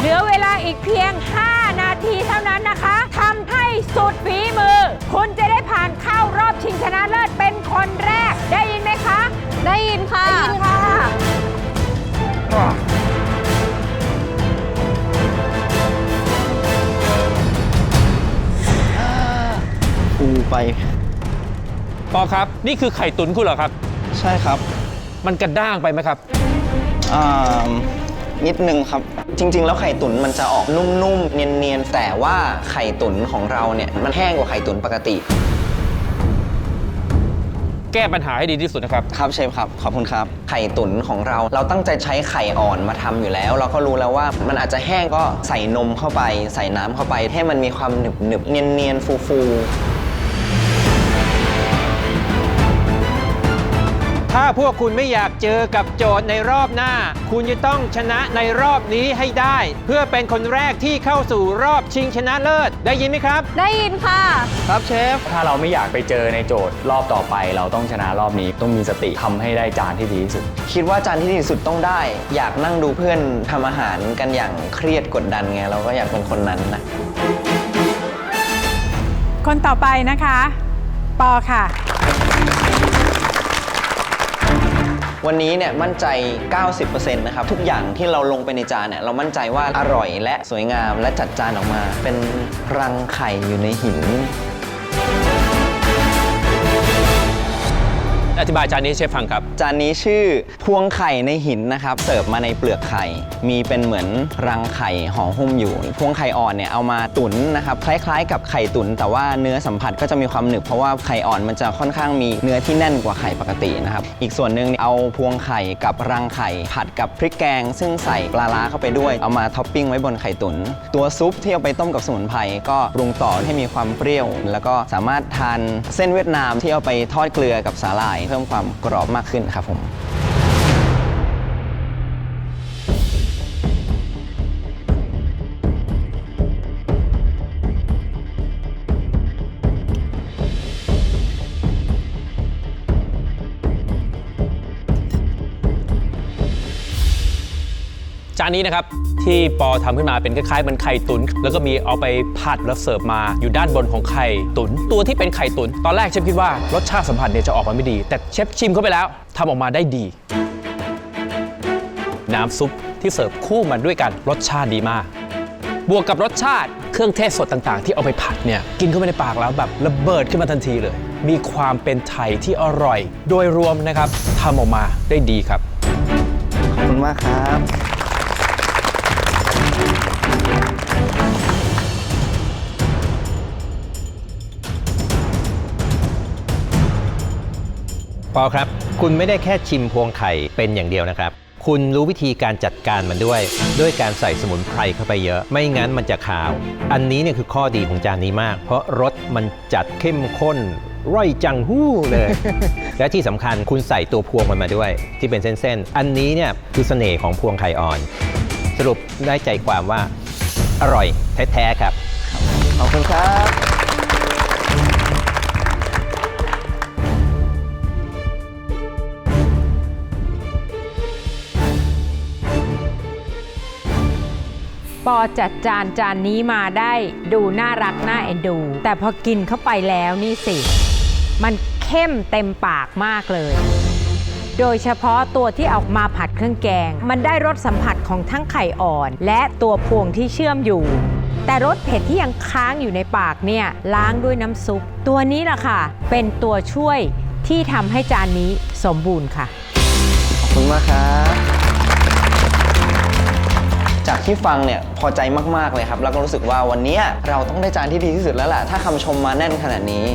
เหลือเวลาอีกเพียง 5 นาทีเท่านั้นนะคะทำให้สุดฝีมือ คุณจะได้ผ่านเข้ารอบชิงชนะเลิศเป็นคนแรก ได้ยินไหมคะ ได้ยินค่ะ ได้ยินค่ะ ปูไป ปอครับ นี่คือไข่ตุ๋นคุณเหรอครับ ใช่ครับมันกระด้างไปไหมครับ อ่า นิดนึงครับ จริง ๆ แล้วไข่ตุ๋นมันจะออกนุ่มๆ เนียนๆ แต่ว่าไข่ตุ๋นของเราเนี่ยมันแห้งกว่าไข่ตุ๋นปกติ แก้ปัญหาให้ดีที่สุดนะครับ ครับเชฟครับ ขอบคุณครับ ไข่ตุ๋นของเรา เราตั้งใจใช้ไข่อ่อนมาทำอยู่แล้ว เราก็รู้แล้วว่ามันอาจจะแห้งก็ใส่นมเข้าไป ใส่น้ำเข้าไป ให้มันมีความหนึบหนึบๆเนียนเนียนๆ ฟูฟูๆ ถ้าพวกคุณไม่อยากเจอกับโจทย์ในรอบหน้า คุณจะต้องชนะในรอบนี้ให้ได้ เพื่อเป็นคนแรกที่เข้าสู่รอบชิงชนะเลิศ ได้ยินไหมครับ ได้ยินค่ะ ครับเชฟ ถ้าเราไม่อยากไปเจอในโจทย์รอบต่อไป เราต้องชนะรอบนี้ต้องมีสติทำให้ได้จานที่ดีที่สุด คิดว่าจานที่ดีที่สุดต้องได้ อยากนั่งดูเพื่อนทำอาหารกันอย่างเครียดกดดันไงเราก็อยากเป็นคนนั้นนะ คนต่อไปนะคะ ปอค่ะ วันนี้เนี่ยมั่นใจ 90%นะครับ ทุกอย่างที่เราลงไปในจานเนี่ยเรามั่นใจว่าอร่อยและสวยงามและจัดจานออกมา เป็นรังไข่อยู่ในหิน อธิบายจานนี้ให้เชฟฟังครับ จานนี้ชื่อพวงไข่ในหินนะครับ เสิร์ฟมาในเปลือกไข่ มีเป็นเหมือนรังไข่ห่อหุ้มอยู่ พวงไข่อ่อนเนี่ยเอามาตุ๋นนะครับ คล้ายๆ กับไข่ตุ๋นแต่ว่าเนื้อสัมผัสก็จะมีความหนึบเพราะว่าไข่อ่อนมันจะค่อนข้างมีเนื้อที่แน่นกว่าไข่ปกตินะครับ อีกส่วนหนึ่งเอาพวงไข่กับรังไข่ ผัดกับพริกแกง ซึ่งใส่ปลาร้าเข้าไปด้วย เอามาท็อปปิ้งไว้บนไข่ตุ๋นตัวซุปที่เอาไปต้มกับสมุนไพรก็ปรุงต่อให้มีความเปรี้ยว แล้วก็สามารถทานเส้นเวียดนามที่เอาไปทอดเกลือกับสาหร่ายเพิ่มความกรอบมากขึ้นครับผม จานนี้นะครับที่ปอทำขึ้นมาเป็นคล้ายๆมันไข่ตุน แล้วก็มีเอาไปผัดแล้วเสิร์ฟมาอยู่ด้านบนของไข่ตุน ตัวที่เป็นไข่ตุน ตอนแรกเชฟคิดว่ารสชาติสัมผัสเนี่ยจะออกมาไม่ดี แต่เชฟชิมเข้าไปแล้วทำออกมาได้ดี น้ำซุปที่เสิร์ฟคู่มันด้วยกันรสชาติดีมาก บวกกับรสชาติเครื่องเทศสดต่างๆ ที่เอาไปผัดเนี่ยกินเข้าไปในปากแล้วแบบระเบิดขึ้นมาทันทีเลย มีความเป็นไทยที่อร่อย โดยรวมนะครับทำออกมาได้ดีครับขอบคุณมากครับ ปอครับ คุณไม่ได้แค่ชิมพวงไข่เป็นอย่างเดียวนะครับ คุณรู้วิธีการจัดการมันด้วย ด้วยการใส่สมุนไพรเข้าไปเยอะ ไม่งั้นมันจะคาว อันนี้เนี่ยคือข้อดีของจานนี้มาก เพราะรสมันจัดเข้มข้น ร่อยจังหู้เลย และที่สำคัญคุณใส่ตัวพวงมันมาด้วย ที่เป็นเส้นๆ อันนี้เนี่ยคือเสน่ห์ของพวงไข่อ่อน สรุปได้ใจความว่าอร่อยแท้ๆครับ ขอบคุณครับปอจัดจานจานนี้มาได้ดูน่ารักน่าเอ็นดู แต่พอกินเข้าไปแล้วนี่สิ มันเข้มเต็มปากมากเลย โดยเฉพาะตัวที่ออกมาผัดเครื่องแกง มันได้รสสัมผัสของทั้งไข่อ่อน และตัวพวงที่เชื่อมอยู่แต่รสเผ็ดที่ยังค้างอยู่ในปากเนี่ยล้างด้วยน้ำซุป ตัวนี้ล่ะค่ะ เป็นตัวช่วยที่ทำให้จานนี้สมบูรณ์ค่ะ ขอบคุณมากครับจากที่ฟังเนี่ยพอใจมาก ๆ เลยครับ แล้วก็รู้สึกว่าวันนี้เราต้องได้จานที่ดีที่สุดแล้วแหละถ้าคำชมมาแน่นขนาดนี้